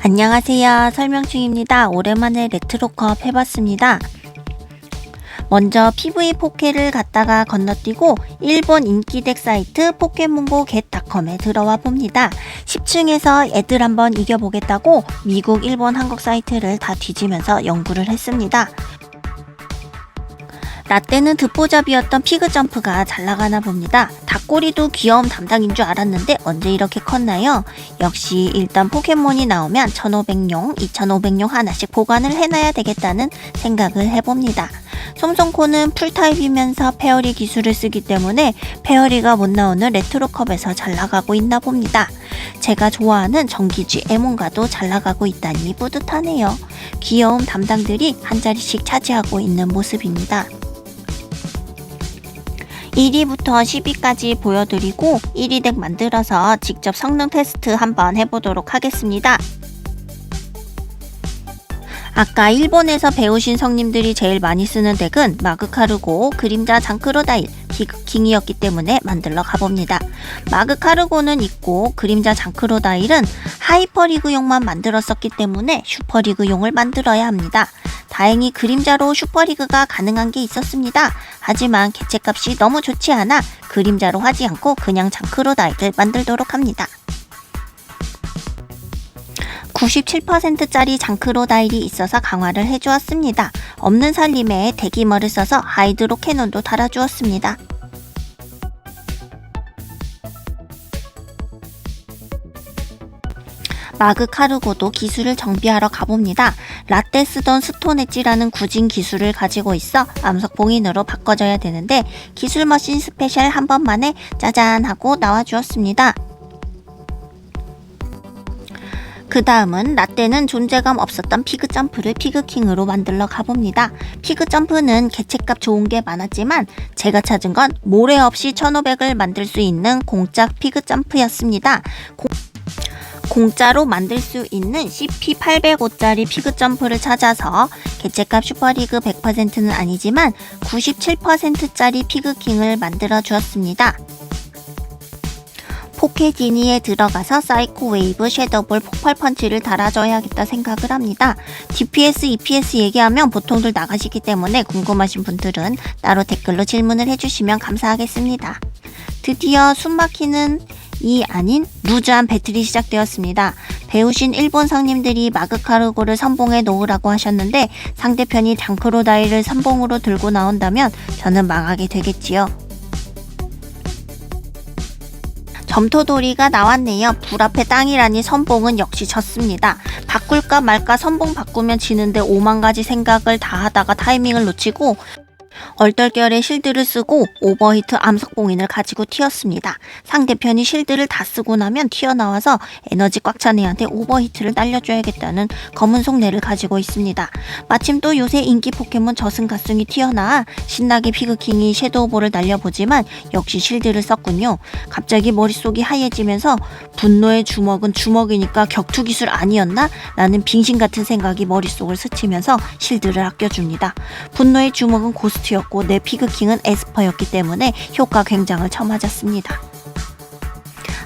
안녕하세요. 설명충입니다. 오랜만에 레트로컵 해봤습니다. 먼저 PV4K를 갖다가 건너뛰고 일본 인기덱 사이트 포켓몬고 겟닷컴에 들어와 봅니다. 10층에서 애들 한번 이겨보겠다고 미국, 일본, 한국 사이트를 다 뒤지면서 연구를 했습니다. 라떼는 듣보잡이었던 피그점프가 잘 나가나 봅니다. 닭꼬리도 귀여움 담당인 줄 알았는데 언제 이렇게 컸나요? 역시 일단 포켓몬이 나오면 1500용, 2500용 하나씩 보관을 해놔야 되겠다는 생각을 해봅니다. 솜솜코는 풀타입이면서 페어리 기술을 쓰기 때문에 페어리가 못 나오는 레트로컵에서 잘 나가고 있나 봅니다. 제가 좋아하는 전기쥐 에몬가도 잘 나가고 있다니 뿌듯하네요. 귀여움 담당들이 한 자리씩 차지하고 있는 모습입니다. 1위부터 10위까지 보여드리고 1위 덱 만들어서 직접 성능 테스트 한번 해보도록 하겠습니다. 아까 일본에서 배우신 성님들이 제일 많이 쓰는 덱은 마그카르고 그림자 장크로다일 비그킹이었기 때문에 만들러 가봅니다. 마그카르고는 있고 그림자 장크로다일은 하이퍼리그용만 만들었었기 때문에 슈퍼리그용을 만들어야 합니다. 다행히 그림자로 슈퍼리그가 가능한 게 있었습니다. 하지만 개체값이 너무 좋지 않아 그림자로 하지 않고 그냥 장크로다일을 만들도록 합니다. 97%짜리 장크로다일이 있어서 강화를 해주었습니다. 없는 살림에 대기머를 써서 하이드로 캐논도 달아주었습니다. 마그 카르고도 기술을 정비하러 가봅니다. 라떼 쓰던 스톤 엣지라는 구진 기술을 가지고 있어 암석 봉인으로 바꿔줘야 되는데 기술 머신 스페셜 한 번만에 짜잔 하고 나와주었습니다. 그 다음은 라떼는 존재감 없었던 피그 점프를 피그 킹으로 만들러 가봅니다. 피그 점프는 개체값 좋은 게 많았지만 제가 찾은 건 모래 없이 1500을 만들 수 있는 공짜 피그 점프였습니다. 공... 공짜로 만들 수 있는 CP805짜리 피그 점프를 찾아서 개체값 슈퍼리그 100%는 아니지만 97%짜리 피그킹을 만들어 주었습니다. 포켓지니에 들어가서 사이코 웨이브, 섀도볼, 폭발 펀치를 달아줘야겠다 생각을 합니다. DPS, EPS 얘기하면 보통들 나가시기 때문에 궁금하신 분들은 따로 댓글로 질문을 해주시면 감사하겠습니다. 드디어 숨막히는 이 아닌 루즈한 배틀이 시작되었습니다. 배우신 일본 성님들이 마그카르고를 선봉에 놓으라고 하셨는데 상대편이 장크로다이를 선봉으로 들고 나온다면 저는 망하게 되겠지요. 점토돌이가 나왔네요. 불 앞에 땅이라니 선봉은 역시 졌습니다. 바꿀까 말까 선봉 바꾸면 지는데 오만 가지 생각을 다 하다가 타이밍을 놓치고 얼떨결에 실드를 쓰고 오버히트 암석봉인을 가지고 튀었습니다. 상대편이 실드를 다 쓰고 나면 튀어나와서 에너지 꽉 찬 애한테 오버히트를 날려줘야겠다는 검은 속내를 가지고 있습니다. 마침 또 요새 인기 포켓몬 저승가승이 튀어나와 신나게 피그킹이 섀도우볼을 날려보지만 역시 실드를 썼군요. 갑자기 머릿속이 하얘지면서 분노의 주먹은 주먹이니까 격투 기술 아니었나? 라는 빙신 같은 생각이 머릿속을 스치면서 실드를 아껴줍니다. 분노의 주먹은 고스트 였고 내 피그킹은 에스퍼였기 때문에 효과 굉장을 쳐맞았습니다.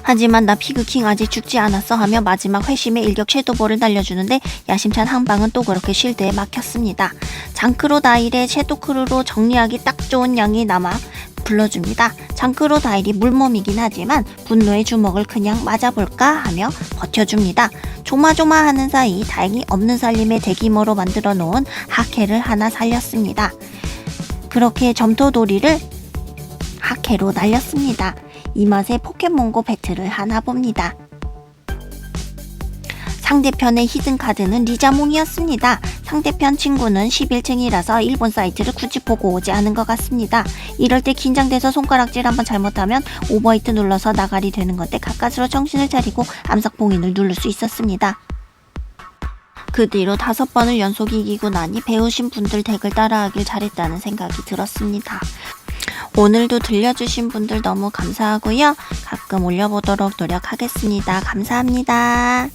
하지만 나 피그킹 아직 죽지 않았어 하며 마지막 회심의 일격 섀도볼을 날려주는데 야심찬 한방은 또 그렇게 쉴드에 막혔습니다. 장크로다일의 섀도크루로 정리하기 딱 좋은 양이 남아 불러줍니다. 장크로다일이 물몸이긴 하지만 분노의 주먹을 그냥 맞아볼까 하며 버텨줍니다. 조마조마하는 사이 다행히 없는 살림의 대기모로 만들어 놓은 하케를 하나 살렸습니다. 그렇게 점토돌이를 하케로 날렸습니다. 이 맛에 포켓몬고 배틀을 하나 봅니다. 상대편의 히든 카드는 리자몽이었습니다. 상대편 친구는 11층이라서 일본 사이트를 굳이 보고 오지 않은 것 같습니다. 이럴 때 긴장돼서 손가락질 한번 잘못하면 오버히트 눌러서 나가리 되는 건데 가까스로 정신을 차리고 암석 봉인을 누를 수 있었습니다. 그 뒤로 다섯 번을 연속 이기고 나니 배우신 분들 덱을 따라하길 잘했다는 생각이 들었습니다. 오늘도 들려주신 분들 너무 감사하고요. 가끔 올려보도록 노력하겠습니다. 감사합니다.